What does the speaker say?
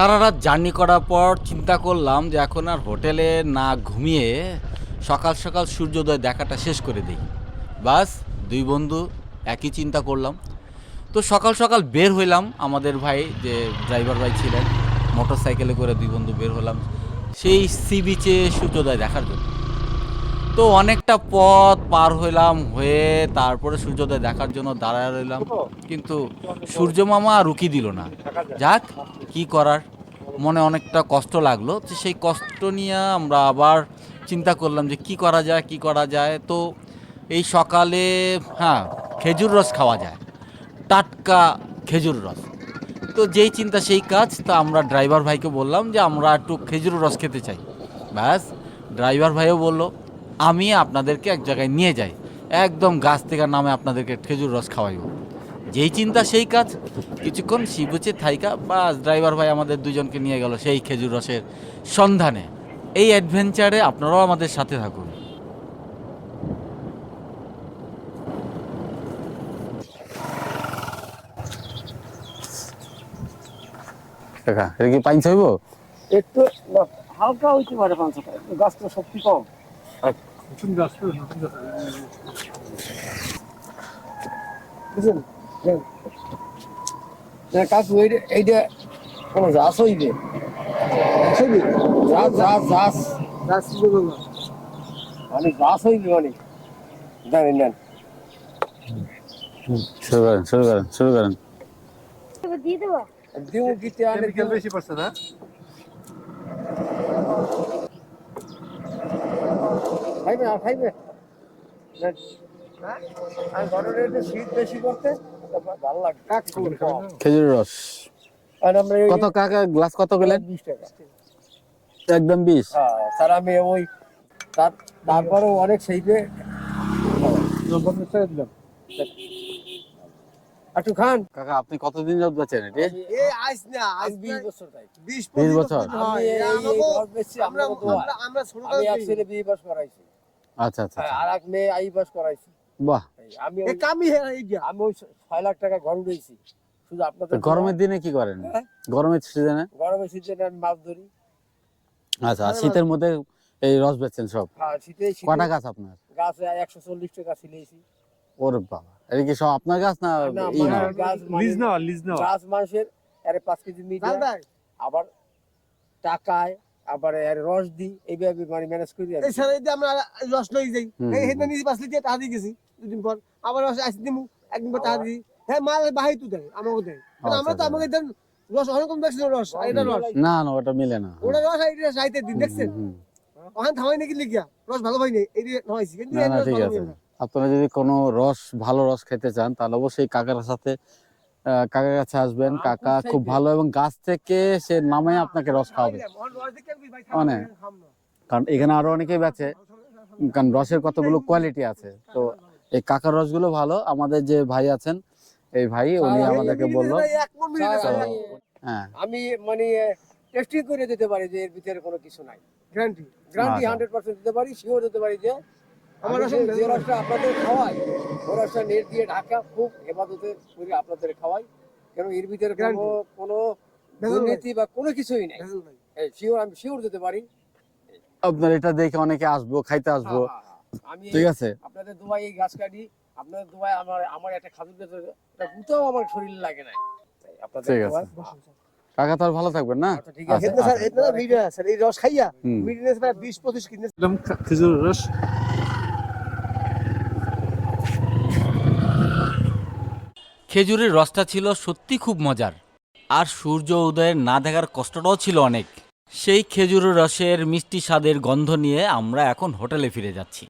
সারা রাত জার্নি করার পর চিন্তা করলাম যে এখন আর হোটেলে না ঘুমিয়ে সকাল সকাল সূর্যোদয় দেখাটা শেষ করে দিই। বাস, দুই বন্ধু একই চিন্তা করলাম। তো সকাল সকাল বের হইলাম আমাদের ভাই যে ড্রাইভার ভাই ছিলেন মোটর সাইকেলে করে দুই বন্ধু বের হলাম। সেই সি বিচে সূর্যোদয় দেখার জন্য। তো অনেকটা পথ পার হইলাম, হয়ে তারপরে সূর্যোদয় দেখার জন্য দাঁড়ায় রইলাম। কিন্তু সূর্য মামা রুকি দিল না। যাক, কি করার? মনে অনেকটা কষ্ট লাগল। তো সেই কষ্ট নিয়ে আমরা আবার চিন্তা করলাম যে কি করা যায়, কি করা যায়? তো এই সকালে হ্যাঁ খেজুর রস খাওয়া যায়। টাটকা খেজুর রস। তো যেই চিন্তা, সেই কাজ। তা আমরা ড্রাইভার ভাইকে বললাম যে আমরা একটু খেজুর রস খেতে চাই। ব্যাস ড্রাইভার ভাইও বলল আমি আপনাদেরকে এক জায়গায় নিয়ে যাই। একদম গাছ থেকে নামে আপনাদেরকে খেজুর রস খাওয়াইব। যেই চিন্তা সেই কাজ। কিছুক্ষণ শিবুচে থাইকা বাস ড্রাইভার ভাই আমাদের দুজনকে নিয়ে গেল সেই খেজুর রসের সন্ধানে। এই অ্যাডভেঞ্চারে আপনারাও আমাদের সাথে থাকুন। এটা কি পাইন চাইব একটু হালকা হইতে পারে পাঁচশো গাছটা শক্তি কম। বুঝলেন হ্যাঁ। না, কাকু এইটা এইটা কোন জাস হইবে জাস জাস জাস মানে জাস হইবে মানে জানেন না শুরু করেন শুরু করেন শুরু করেন। দিয়ে দেবো। গীতে আনে বেশি পড়ছে না? খাইবে আর খাইবে না, আমি একটু শীত বেশি করতে ভালো লাগে খেজুরের রস। আর আমরা কত কাকা গ্লাস কত গেলেন? বিশ টাকা। একদম বিশ। হ্যাঁ, স্যার আমি ওই তার তারপরেও অনেক সেইতে একটু খান। কাকা আপনি কতদিন যাবত যাচ্ছেন এটি? এ আইস না বিশ বছর তাই। বিশ বিশ বছর? এই- এই আমরা আমরা ছোট বিয়ে পাস করাইছি। আচ্ছা আচ্ছা আচ্ছা। আর এক মেয়ে আই পাস করাইছি। বাহ। এই আমি কামি হে এই দিয়া আমি ওই ছয় লাখ টাকা ঘর উঠেছি শুধু আপনাদের গরমের দিনে কি করেন? হ্যাঁ? গরমের সিজনে? গরমের সিজনে আমি মাছ ধরি। আচ্ছা আর শীতের মধ্যে এই রস বেচছেন সব? হ্যাঁ কটা গাছ আপনার? গাছে একশো চল্লিশ টাকা ছিলেছি ওরে বাবা। এটা কি সব আপনার গাছ না না, না গাছ মানে- লিজ নাও লিজ নাও। গাছ মানুষের আরে পাঁচ কেজি মিট চাল ভাই আবার টাকায় আবার এর রস দিই এইভাবে মানে ম্যানেজ করি আর এই স্যার এই আমরা লস লই যাই হেদনা নিজে পাঁচ লিটার টাকা দিয়ে গেছি দুদিন পর। আবার রস আসি দিমু একদিন পর টাকা দিই। হ্যাঁ মাল বাহাই তো দেয় আমাকে দেয় আমরা তো আচ্ছা, আমাকে দেন রস অনেক কম দেখছিল রস এটা রস। না না ওটা মিলে না। ওটা রস এটা সাইতে দিন দেখছেন। ওখানে থামাই নাকি লিখিয়া? রস ভালো নাই এই নয়ছি কিন্তু রস। আপনারা যদি কোনো রস ভালো রস খেতে চান তাহলে অবশ্যই কাকার সাথে কাকার কাছে আসবেন। কাকা খুব ভালো এবং গাছ থেকে সে নামে আপনাকে রস খাওয়াবে। অনেক। কারণ এখানে আরও অনেকেই বেচে কারণ রসের কতগুলো কোয়ালিটি আছে। তো এই কাকার রসগুলো ভালো। আমাদের যে ভাই আছেন এই ভাই উনি আমাদেরকে বলল। মন হ্যাঁ। আমি মানে টেস্টিং করে দিতে পারি যে এর ভিতরে কোনো কিছু নাই। Guarantee guarantee. হান্ড্রেড পার্সেন্ট দিতে পারি শিওর দিতে পারি যে আমার যে রসটা আপনাদের খাওয়াই ও রসটা নেট দিয়ে ঢাকা খুব হেফাজতে করে আপনাদের খাওয়াই। কেন এর ভিতরে কোনো কোনো দুর্নীতি বা কোনো কিছুই নাই। শিওর আমি শিওর দিতে পারি। আপনার এটা দেখে অনেকে আসব খাইতে আসব। হ্যাঁ, হ্যাঁ, হ্যাঁ। আমি ঠিক আছে? আপনাদের দুবাই এই গাছ কাটি আপনাদের দুবাই আমার আমার একটা গাছ এটা গুতাও আমার শরীর লাগে না আপনাদের ঠিক আছে। কাকা তার ভালো থাকবেন না? আচ্ছা ঠিক আছে। স্যার, মিনিটে স্যার, এই রস খাইয়া। মিনিটে স্যার বিশ পঁচিশ কিনে খেজুর রস। খেজুরের রসটা ছিল সত্যি খুব মজার। আর সূর্য উদয়ের না দেখার কষ্টটাও ছিল অনেক। সেই খেজুরের রসের মিষ্টি স্বাদের গন্ধ নিয়ে আমরা এখন হোটেলে ফিরে যাচ্ছি।